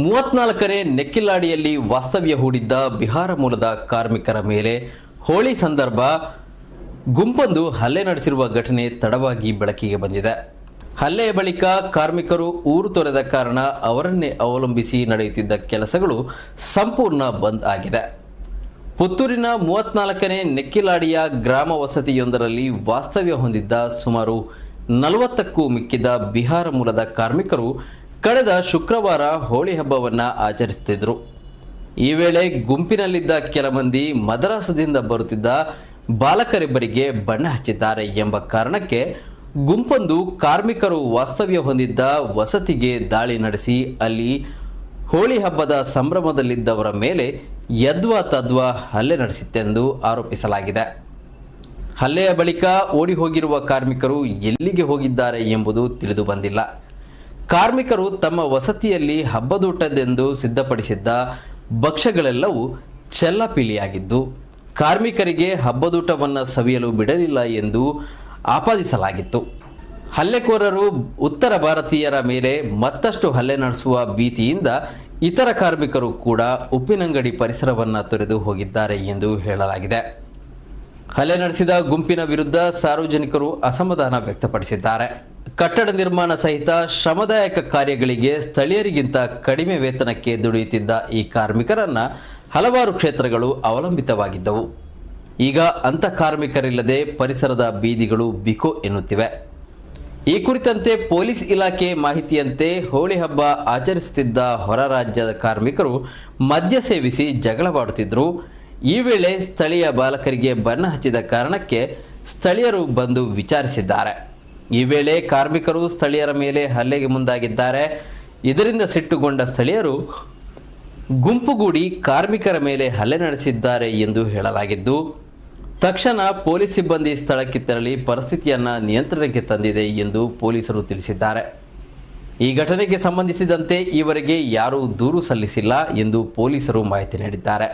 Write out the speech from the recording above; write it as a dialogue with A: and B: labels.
A: ಮೂವತ್ನಾಲ್ಕನೇ ನೆಕ್ಕಿಲಾಡಿಯಲ್ಲಿ ವಾಸ್ತವ್ಯ ಹೂಡಿದ್ದ ಬಿಹಾರ ಮೂಲದ ಕಾರ್ಮಿಕರ ಮೇಲೆ ಹೋಳಿ ಸಂದರ್ಭ, ಗುಂಪೊಂದು ಹಲ್ಲೆ ನಡೆಸಿರುವ ಘಟನೆ ತಡವಾಗಿ ಬೆಳಕಿಗೆ ಬಂದಿದೆ. ಹಲ್ಲೆಯ ಬಳಿಕ ಕಾರ್ಮಿಕರು ಊರು ತೊರೆದ ಕಾರಣ ಅವರನ್ನೇ ಅವಲಂಬಿಸಿ ನಡೆಯುತ್ತಿದ್ದ ಕೆಲಸಗಳು ಸಂಪೂರ್ಣ ಬಂದ್ ಆಗಿದೆ. ಪುತ್ತೂರಿನ ಮೂವತ್ನಾಲ್ಕನೇ ನೆಕ್ಕಿಲಾಡಿಯ ಗ್ರಾಮ ವಸತಿಯೊಂದರಲ್ಲಿ ವಾಸ್ತವ್ಯ ಹೊಂದಿದ್ದ ಸುಮಾರು ನಲವತ್ತಕ್ಕೂ ಮಿಕ್ಕಿದ ಬಿಹಾರ ಮೂಲದ ಕಾರ್ಮಿಕರು ಕಳೆದ ಶುಕ್ರವಾರ ಹೋಳಿ ಹಬ್ಬವನ್ನು ಆಚರಿಸುತ್ತಿದ್ದರು ಈ ವೇಳೆ ಗುಂಪಿನಲ್ಲಿದ್ದ ಕೆಲ ಮಂದಿ ಮದರಾಸದಿಂದ ಬರುತ್ತಿದ್ದ ಬಾಲಕರಿಬ್ಬರಿಗೆ ಬಣ್ಣ ಹಚ್ಚಿದ್ದಾರೆ ಎಂಬ ಕಾರಣಕ್ಕೆ ಗುಂಪೊಂದು ಕಾರ್ಮಿಕರು ವಾಸ್ತವ್ಯ ಹೊಂದಿದ್ದ ವಸತಿಗೆ ದಾಳಿ ನಡೆಸಿ ಅಲ್ಲಿ ಹೋಳಿ ಹಬ್ಬದ ಸಂಭ್ರಮದಲ್ಲಿದ್ದವರ ಮೇಲೆ ಯದ್ವಾ ತದ್ವಾ ಹಲ್ಲೆ ನಡೆಸಿತ್ತೆಂದು ಆರೋಪಿಸಲಾಗಿದೆ. ಹಲ್ಲೆಯ ಬಳಿಕ ಓಡಿ ಹೋಗಿರುವ ಕಾರ್ಮಿಕರು ಎಲ್ಲಿಗೆ ಹೋಗಿದ್ದಾರೆ ಎಂಬುದು ತಿಳಿದು ಬಂದಿಲ್ಲ. ಕಾರ್ಮಿಕರು ತಮ್ಮ ವಸತಿಯಲ್ಲಿ ಹಬ್ಬದೂಟದೆಂದು ಸಿದ್ಧಪಡಿಸಿದ್ದ ಭಕ್ಷ್ಯಗಳೆಲ್ಲವೂ ಚೆಲ್ಲಪಿಲಿಯಾಗಿದ್ದು, ಕಾರ್ಮಿಕರಿಗೆ ಹಬ್ಬದೂಟವನ್ನು ಸವಿಯಲು ಬಿಡಲಿಲ್ಲ ಎಂದು ಆಪಾದಿಸಲಾಗಿತ್ತು. ಹಲ್ಲೆಕೋರರು ಉತ್ತರ ಭಾರತೀಯರ ಮೇಲೆ ಮತ್ತಷ್ಟು ಹಲ್ಲೆ ನಡೆಸುವ ಭೀತಿಯಿಂದ ಇತರ ಕಾರ್ಮಿಕರು ಕೂಡ ಉಪ್ಪಿನಂಗಡಿ ಪರಿಸರವನ್ನು ತೊರೆದು ಹೋಗಿದ್ದಾರೆ ಎಂದು ಹೇಳಲಾಗಿದೆ. ಹಲ್ಲೆ ನಡೆಸಿದ ಗುಂಪಿನ ವಿರುದ್ಧ ಸಾರ್ವಜನಿಕರು ಅಸಮಾಧಾನ ವ್ಯಕ್ತಪಡಿಸಿದ್ದಾರೆ. ಕಟ್ಟಡ ನಿರ್ಮಾಣ ಸಹಿತ ಶ್ರಮದಾಯಕ ಕಾರ್ಯಗಳಿಗೆ ಸ್ಥಳೀಯರಿಗಿಂತ ಕಡಿಮೆ ವೇತನಕ್ಕೆ ದುಡಿಯುತ್ತಿದ್ದ ಈ ಕಾರ್ಮಿಕರನ್ನ ಹಲವಾರು ಕ್ಷೇತ್ರಗಳು ಅವಲಂಬಿತವಾಗಿದ್ದವು. ಈಗ ಅಂಥ ಕಾರ್ಮಿಕರಿಲ್ಲದೆ ಪರಿಸರದ ಬೀದಿಗಳು ಬಿಕೋ ಎನ್ನುತ್ತಿವೆ. ಈ ಕುರಿತಂತೆ ಪೊಲೀಸ್ ಇಲಾಖೆ ಮಾಹಿತಿಯಂತೆ ಹೋಳಿ ಹಬ್ಬ ಆಚರಿಸುತ್ತಿದ್ದ ಹೊರ ರಾಜ್ಯದ ಕಾರ್ಮಿಕರು ಮದ್ಯ ಸೇವಿಸಿ ಜಗಳವಾಡುತ್ತಿದ್ದರು ಈ ವೇಳೆ ಸ್ಥಳೀಯ ಬಾಲಕರಿಗೆ ಬಣ್ಣ ಹಚ್ಚಿದ ಕಾರಣಕ್ಕೆ ಸ್ಥಳೀಯರು ಬಂದು ವಿಚಾರಿಸಿದ್ದಾರೆ. ಈ ವೇಳೆ ಕಾರ್ಮಿಕರು ಸ್ಥಳೀಯರ ಮೇಲೆ ಹಲ್ಲೆಗೆ ಮುಂದಾಗಿದ್ದಾರೆ. ಇದರಿಂದ ಸಿಟ್ಟುಗೊಂಡ ಸ್ಥಳೀಯರು ಗುಂಪುಗೂಡಿ ಕಾರ್ಮಿಕರ ಮೇಲೆ ಹಲ್ಲೆ ನಡೆಸಿದ್ದಾರೆ ಎಂದು ಹೇಳಲಾಗಿದ್ದು, ತಕ್ಷಣ ಪೊಲೀಸ್ ಸಿಬ್ಬಂದಿ ಸ್ಥಳಕ್ಕೆ ತೆರಳಿ ಪರಿಸ್ಥಿತಿಯನ್ನು ನಿಯಂತ್ರಣಕ್ಕೆ ತಂದಿದೆ ಎಂದು ಪೊಲೀಸರು ತಿಳಿಸಿದ್ದಾರೆ. ಈ ಘಟನೆಗೆ ಸಂಬಂಧಿಸಿದಂತೆ ಈವರೆಗೆ ಯಾರೂ ದೂರು ಸಲ್ಲಿಸಿಲ್ಲ ಎಂದು ಪೊಲೀಸರು ಮಾಹಿತಿ ನೀಡಿದ್ದಾರೆ.